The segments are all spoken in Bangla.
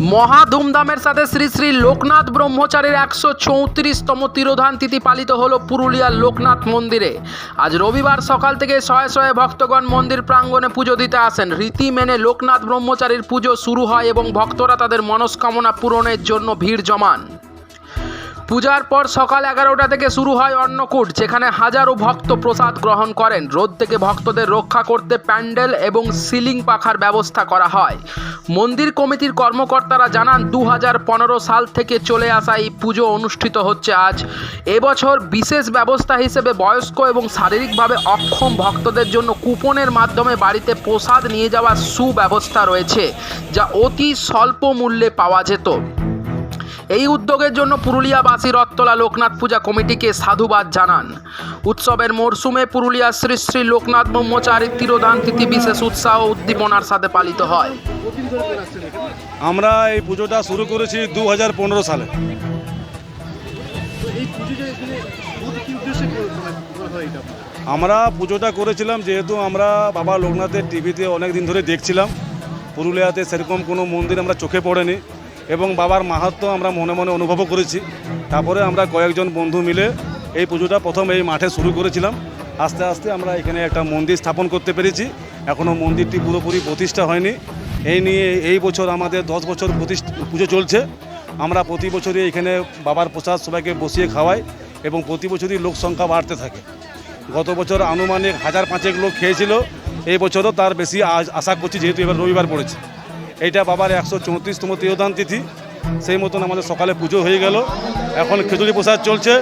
মহা ধুমধামের সাথে শ্রী শ্রী লোকনাথ ব্রহ্মচারীর একশো চৌত্রিশতম তিরোধান তিথি পালিত হলো পুরুলিয়ার লোকনাথ মন্দিরে। আজ রবিবার সকাল থেকে শয়ে শয়ে ভক্তগণ মন্দির প্রাঙ্গণে পুজো দিতে আসেন। রীতি মেনে লোকনাথ ব্রহ্মচারীর পুজো শুরু হয় এবং ভক্তরা তাদের মনস্কামনা পূরণের জন্য ভিড় জমান। পূজার পর সকাল এগারোটা থেকে শুরু হয় অন্নকূট, যেখানে হাজারো ভক্ত প্রসাদ গ্রহণ করেন। রোদ থেকে ভক্তদের রক্ষা করতে প্যান্ডেল এবং সিলিং পাখার ব্যবস্থা করা হয়। মন্দির কমিটির কর্মকর্তারা জানান দু হাজার পনেরো সাল থেকে চলে আসা এই পুজো অনুষ্ঠিত হচ্ছে আজ। এবছর বিশেষ ব্যবস্থা হিসেবে বয়স্ক এবং শারীরিকভাবে অক্ষম ভক্তদের জন্য কুপনের মাধ্যমে বাড়িতে প্রসাদ নিয়ে যাওয়ার সুব্যবস্থা রয়েছে, যা অতি স্বল্প মূল্যে পাওয়া যেত। এই উদ্যোগের জন্য পুরুলিয়াবাসী রত্তলা লোকনাথ পূজা কমিটিকে সাধুবাদ জানান। উৎসবের মরশুমে পুরুলিয়া শ্রী শ্রী লোকনাথ ব্রহ্মচারীর তিরোধান তিথি বিশেষ উৎসাহ ও উদ্দীপনার সাথে পালিত হয়। আমরা এই পুজোটা শুরু করেছি দু হাজার পনেরো সালে। এই পুজোটা এখানে মূলত কি উদ্দেশ্যে করে- করা এটা? আমরা পুজোটা করেছিলাম যেহেতু আমরা বাবা লোকনাথের টিভিতে অনেক দিন ধরে দেখছিলাম। পুরুলিয়াতে সেরকম কোনো মন্দির আমরা চোখে পড়েনি। এবং বাবার মাহাত্ম্য আমরা মনে মনে অনুভবও করেছি। তারপরে আমরা কয়েকজন বন্ধু মিলে এই পুজোটা প্রথম এই মাঠে শুরু করেছিলাম। আস্তে আস্তে আমরা এখানে একটা মন্দির স্থাপন করতে পেরেছি। এখনও মন্দিরটি পুরোপুরি প্রতিষ্ঠা হয়নি। এই নিয়ে এই বছর আমাদের দশ বছর প্রতিষ্ঠা পুজো চলছে। আমরা প্রতি বছরই এখানে বাবার প্রসাদ সবাইকে বসিয়ে খাওয়াই এবং প্রতি বছরই লোক সংখ্যা বাড়তে থাকে। গত বছর আনুমানিক হাজার পাঁচেক লোক খেয়েছিল। এই বছরও তার বেশি আশা করছি যেহেতু এবার রবিবার পড়েছে। এইটা বাবার একশো চৌত্রিশতম তিরোধান তিথি। সেই মতন আমাদের সকালে পুজো হয়ে গেল। এখন খিচুড়ি প্রসাদ চলছে।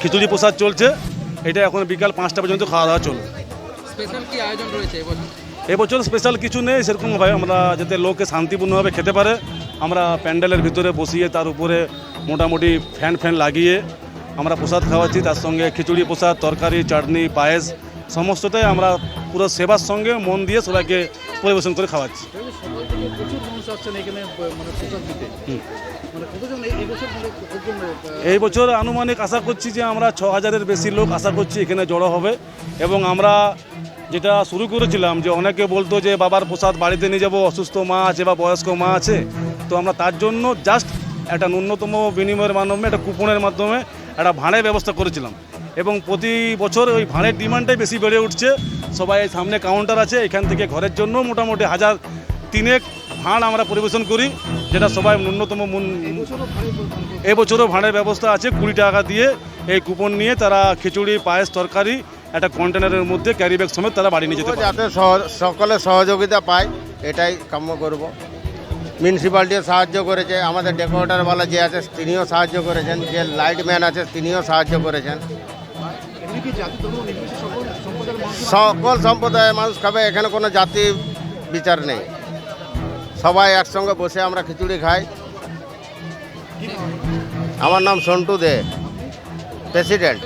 খিচুড়ি প্রসাদ চলছে। এটা এখন বিকাল পাঁচটা পর্যন্ত খাওয়া দাওয়া চলবে। স্পেশাল কি আয়োজন রয়েছে এবছর স্পেশাল কিছু নেই। সেরকমভাবে আমরা যাতে লোকে শান্তিপূর্ণভাবে খেতে পারে আমরা প্যান্ডেলের ভিতরে বসিয়ে তার উপরে মোটামুটি ফ্যান ফ্যান লাগিয়ে আমরা প্রসাদ খাওয়াচ্ছি। তার সঙ্গে খিচুড়ি প্রসাদ তরকারি চাটনি পায়েস সমস্তটাই আমরা পুরো সেবার সঙ্গে মন দিয়ে সবাইকে পরিবেশন করে খাওয়াচ্ছি। মানে। মানে মানে এই বছর আনুমানিক আশা করছি যে আমরা ছ হাজারের বেশি লোক আশা করছি এখানে জড়ো হবে। এবং আমরা যেটা শুরু করেছিলাম যে অনেকে বলতো যে বাবার প্রসাদ বাড়িতে নিয়ে যাব অসুস্থ মা আছে বা বয়স্ক মা আছে। তো আমরা তার জন্য জাস্ট একটা ন্যূনতম বিনিময়ের মাধ্যমে একটা কুপনের মাধ্যমে একটা ভাঁড়ের ব্যবস্থা করেছিলাম। এবং প্রতি বছর ওই ভাঁড়ের ডিমান্ডটাই বেশি বেড়ে উঠছে। সবাই সামনে কাউন্টার আছে, এখান থেকে ঘরের জন্য মোটামুটি হাজার তিনেক ভাঁড় আমরা পরিবেশন করি, যেটা সবাই ন্যূনতম এবছরও ভাঁড়ের ব্যবস্থা আছে কুড়ি টাকা দিয়ে। এই কুপন নিয়ে তারা খিচুড়ি, পায়েস, তরকারি, একটা কন্টেনারের মধ্যে ক্যারি ব্যাগ সমেত তারা বাড়ি নিয়ে যেতে যাতে সকলে সহযোগিতা পায়, এটাই কাম্য করব। মিউনিসিপ্যালিটিও সাহায্য করেছে, আমাদের ডেকোরেটারওয়ালা যে আছে, তিনিও সাহায্য করেছেন, যে লাইটম্যান আছে, তিনিও সাহায্য করেছেন। সকল সম্প্রদায়ের মানুষ খাবে এখানে কোনো জাতি বিচার নেই। সবাই একসঙ্গে বসে আমরা খিচুড়ি খাই। আমার নাম সন্টু দে প্রেসিডেন্ট।